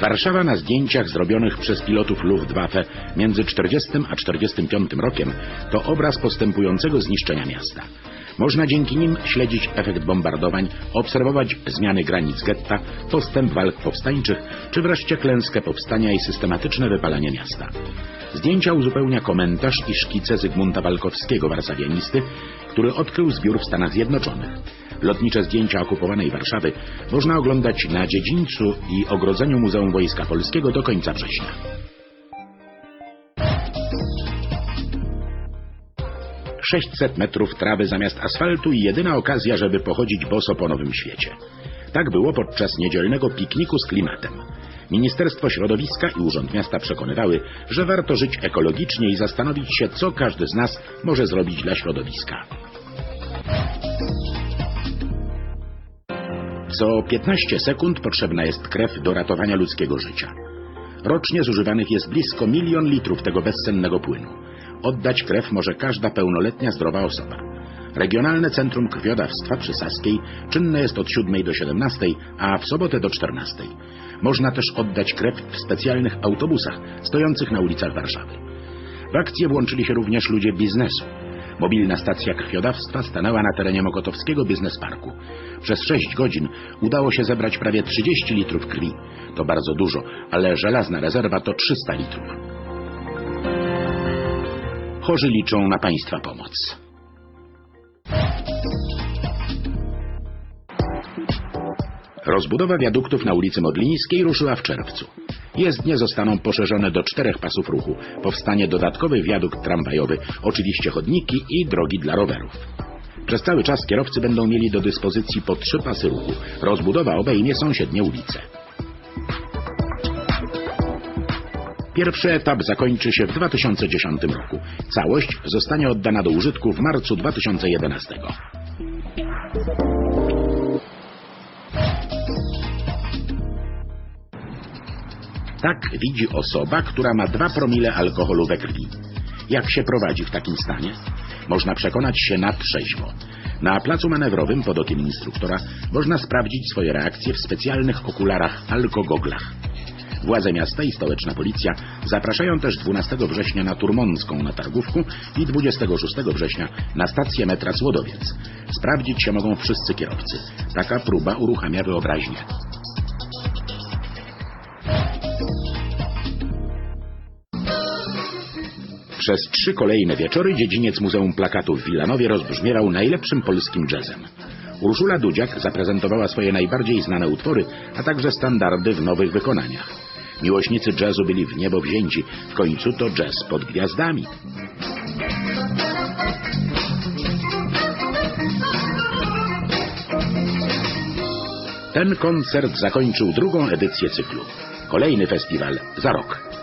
Warszawa na zdjęciach zrobionych przez pilotów Luftwaffe między 40 a 45 rokiem to obraz postępującego zniszczenia miasta. Można dzięki nim śledzić efekt bombardowań, obserwować zmiany granic getta, postęp walk powstańczych, czy wreszcie klęskę powstania i systematyczne wypalanie miasta. Zdjęcia uzupełnia komentarz i szkice Zygmunta Walkowskiego, warszawianisty, który odkrył zbiór w Stanach Zjednoczonych. Lotnicze zdjęcia okupowanej Warszawy można oglądać na dziedzińcu i ogrodzeniu Muzeum Wojska Polskiego do końca września. Sześćset metrów trawy zamiast asfaltu i jedyna okazja, żeby pochodzić boso po Nowym Świecie. Tak było podczas niedzielnego pikniku z klimatem. Ministerstwo Środowiska i Urząd Miasta przekonywały, że warto żyć ekologicznie i zastanowić się, co każdy z nas może zrobić dla środowiska. Co 15 sekund potrzebna jest krew do ratowania ludzkiego życia. Rocznie zużywanych jest blisko milion litrów tego bezcennego płynu. Oddać krew może każda pełnoletnia zdrowa osoba. Regionalne Centrum Krwiodawstwa przy Saskiej czynne jest od 7 do 17, a w sobotę do 14. Można też oddać krew w specjalnych autobusach stojących na ulicach Warszawy. W akcję włączyli się również ludzie biznesu. Mobilna stacja krwiodawstwa stanęła na terenie Mokotowskiego Biznesparku. Przez 6 godzin udało się zebrać prawie 30 litrów krwi. To bardzo dużo, ale żelazna rezerwa to 300 litrów. Chorzy liczą na Państwa pomoc. Rozbudowa wiaduktów na ulicy Modlińskiej ruszyła w czerwcu. Jezdnie zostaną poszerzone do czterech pasów ruchu. Powstanie dodatkowy wiadukt tramwajowy, oczywiście chodniki i drogi dla rowerów. Przez cały czas kierowcy będą mieli do dyspozycji po trzy pasy ruchu. Rozbudowa obejmie sąsiednie ulice. Pierwszy etap zakończy się w 2010 roku. Całość zostanie oddana do użytku w marcu 2011. Tak widzi osoba, która ma 2 promile alkoholu we krwi. Jak się prowadzi w takim stanie? Można przekonać się na trzeźwo. Na placu manewrowym pod okiem instruktora można sprawdzić swoje reakcje w specjalnych okularach alkogoglach. Władze miasta i stołeczna policja zapraszają też 12 września na Turmącką na Targówku i 26 września na stację metra Słodowiec. Sprawdzić się mogą wszyscy kierowcy. Taka próba uruchamia wyobraźnię. Przez trzy kolejne wieczory dziedziniec Muzeum Plakatów w Wilanowie rozbrzmiewał najlepszym polskim jazzem. Urszula Dudziak zaprezentowała swoje najbardziej znane utwory, a także standardy w nowych wykonaniach. Miłośnicy jazzu byli w niebo wzięci. W końcu to jazz pod gwiazdami. Ten koncert zakończył drugą edycję cyklu. Kolejny festiwal za rok.